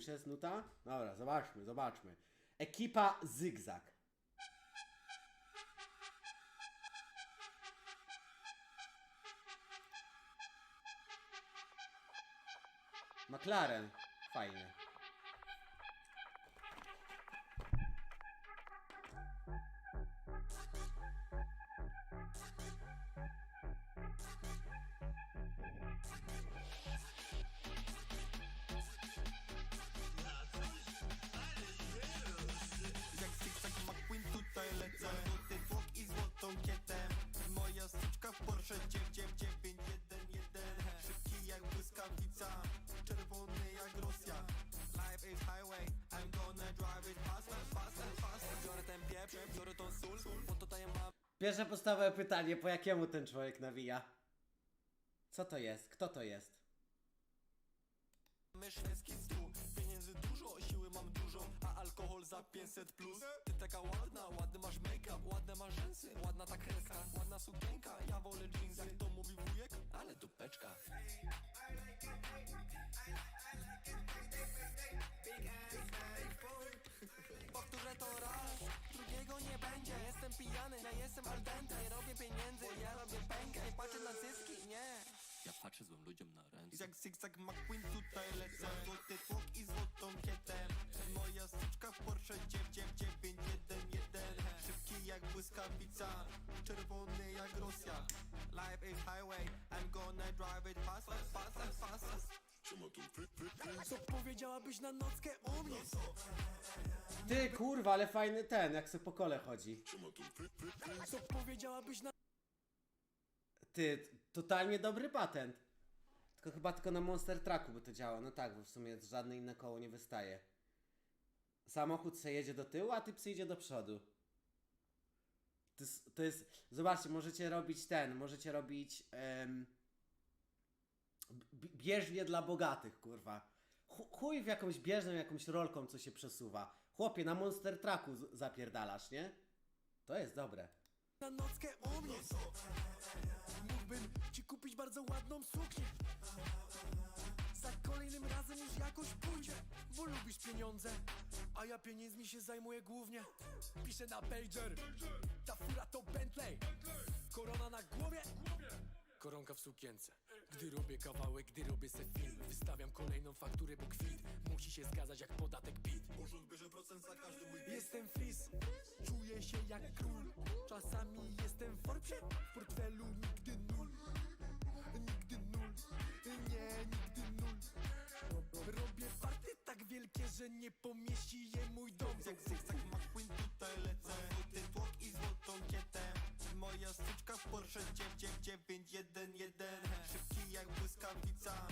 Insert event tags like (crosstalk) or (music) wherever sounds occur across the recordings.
już jest nuta? Dobra, zobaczmy, zobaczmy. Ekipa Zygzak. McLaren. Fajnie. Pierwsze podstawowe pytanie, po jakiemu ten człowiek nawija? Co to jest? Kto to jest? Myszewski stół Pieniędzy dużo, siły mam dużo A alkohol za 500 plus Ty taka ładna, ładny masz make-up Ładne masz rzęsy, ładna ta kreska Ładna sukienka, ja wolę jeans Jak to mówi wujek, ale dupeczka Powtórzę patrzę złym ludziom na ręce. Jak zigzag McQueen tutaj lecę. Złoty tłok i złotą kietę. Moja styczka w Porsche 991 Szybki jak błyskawica Czerwony jak Rosja. Life is highway I'm gonna drive it fast, fast, fast, fast, fast. Co powiedziałabyś na nockę u mnie? Ty kurwa, ale fajny ten, jak se po kole chodzi. Co powiedziałabyś na... Ty, totalnie dobry patent. Tylko chyba tylko na Monster Trucku by to działało. No tak, bo w sumie żadne inne koło nie wystaje. Samochód se jedzie do tyłu, a ty psy idzie do przodu. To jest, to jest zobaczcie, możecie robić ten, możecie robić em, b- bieżnie dla bogatych, kurwa. Chu- Chuj w jakąś bieżnią, jakąś rolką, co się przesuwa. Chłopie, na Monster Trucku zapierdalasz, nie? To jest dobre. na nockę u mnie Mógłbym ci kupić bardzo ładną suknię. Za kolejnym razem już jakoś pójdzie Bo lubisz pieniądze A ja pieniędzmi się zajmuję głównie. Piszę na pager Ta fura to Bentley. Korona na głowie. Koronka w sukience. Gdy robię kawałek, gdy robię se film Wystawiam kolejną fakturę, bo kwit. Musi się zgadzać jak podatek PIT. Jestem fris, czuję się jak król. Czasami jestem w Forbesie, w portfelu Nigdy nul, nie, nigdy nul Robię farty tak wielkie, że nie pomieści je mój dom. Jak zygzak McQueen tutaj lecę. Złoty tłok i złotą kietę. Moja styczka w Porsche 991 Szybki jak błyskawica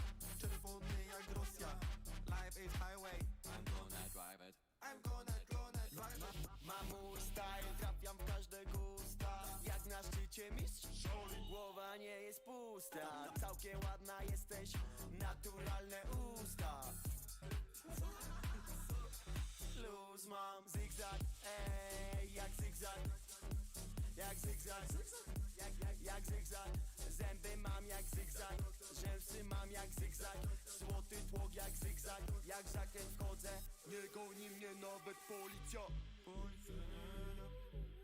nawet policja. Policja.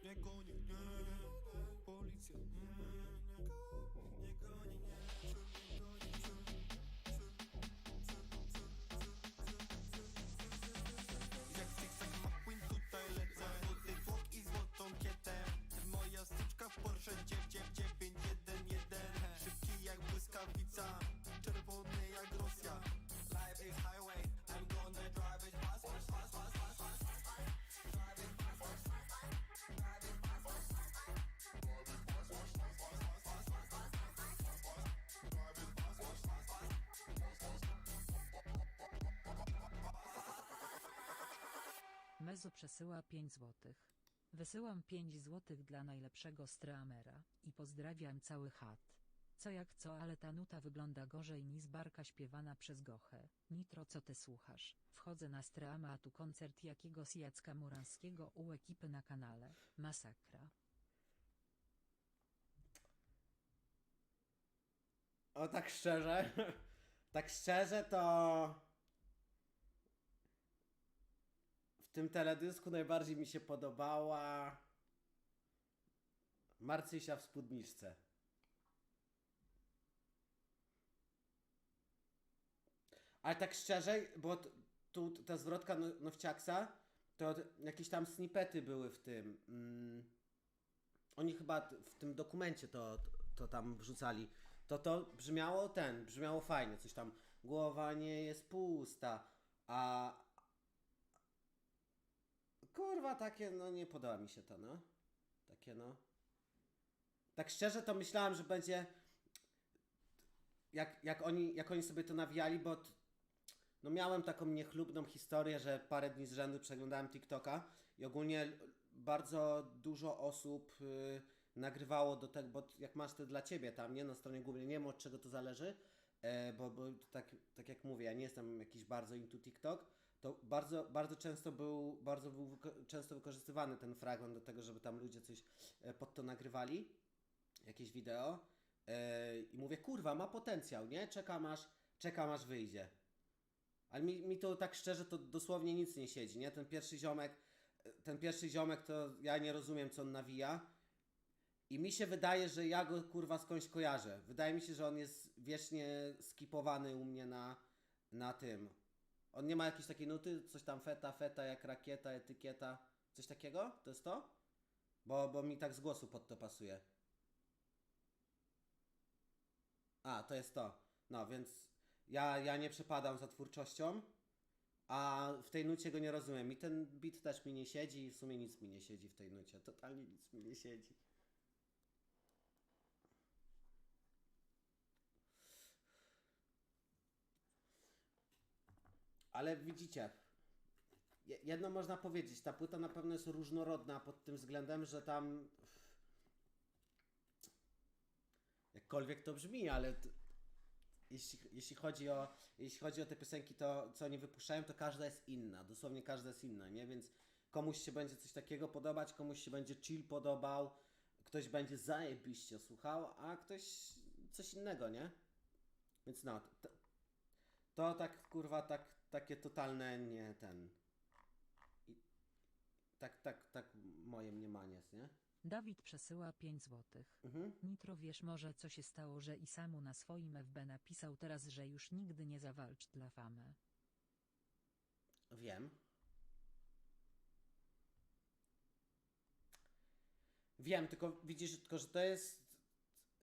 Nie, nie, nie nie, nie, Policja. Nie, nie, nie, Mezo przesyła 5 złotych. Wysyłam 5 złotych dla najlepszego streamera i pozdrawiam cały chat. Co jak co, ale ta nuta wygląda gorzej niż barka śpiewana przez Gochę. Nitro, co ty słuchasz? Wchodzę na streama, a tu koncert jakiegoś Jacka Muranskiego u ekipy na kanale. Masakra. O tak szczerze, (laughs) tak szczerze to tym teledysku najbardziej mi się podobała Marcysia w spódniczce. Ale tak szczerze, bo tu ta zwrotka no, Nowciaksa, to jakieś tam snippety były w tym. Mm, oni chyba w tym dokumencie to, to tam wrzucali. To to brzmiało ten, brzmiało fajnie, coś tam głowa nie jest pusta, a kurwa takie, no nie podoba mi się to, no. Takie no. Tak szczerze to myślałem, że będzie jak, jak, oni, jak oni sobie to nawijali, bo t- no miałem taką niechlubną historię, że parę dni z rzędu przeglądałem TikToka i ogólnie bardzo dużo osób y, nagrywało do tego, bo jak masz to dla ciebie tam, nie, na stronie głównej, nie wiem od czego to zależy, e, bo, bo tak, tak jak mówię, ja nie jestem jakiś bardzo into TikTok, to bardzo, bardzo często był, bardzo był wyko- często wykorzystywany ten fragment do tego, żeby tam ludzie coś e, pod to nagrywali, jakieś wideo e, i mówię, kurwa, ma potencjał, nie? Czekam aż, czekam aż wyjdzie. Ale mi, mi to tak szczerze to dosłownie nic nie siedzi, nie? Ten pierwszy ziomek, ten pierwszy ziomek to ja nie rozumiem co on nawija. I mi się wydaje, że ja go kurwa skądś kojarzę. Wydaje mi się, że on jest wiecznie skipowany u mnie na, na tym. On nie ma jakiejś takiej nuty, coś tam feta, feta, jak rakieta, etykieta, coś takiego? To jest to? Bo, bo mi tak z głosu pod to pasuje. A, to jest to. No, więc ja, ja nie przepadam za twórczością, a w tej nucie go nie rozumiem. I ten beat też mi nie siedzi i w sumie nic mi nie siedzi w tej nucie. Totalnie nic mi nie siedzi. Ale widzicie, je- jedno można powiedzieć, ta płyta na pewno jest różnorodna pod tym względem, że tam jakkolwiek to brzmi, ale t- jeśli, jeśli, chodzi o, jeśli chodzi o te piosenki, to co oni wypuszczają, to każda jest inna. Dosłownie każda jest inna, nie? Więc komuś się będzie coś takiego podobać, komuś się będzie chill podobał, ktoś będzie zajebiście słuchał, a ktoś coś innego, nie? Więc no, to tak kurwa, tak, takie totalne nie ten. I, tak, tak, tak moje mniemanie jest, nie? Dawid przesyła 5 złotych. Mhm. Nitro wiesz może co się stało, że i samu na swoim FB napisał teraz, że już nigdy nie zawalczy dla famy. Wiem. Wiem, tylko widzisz, tylko że to jest.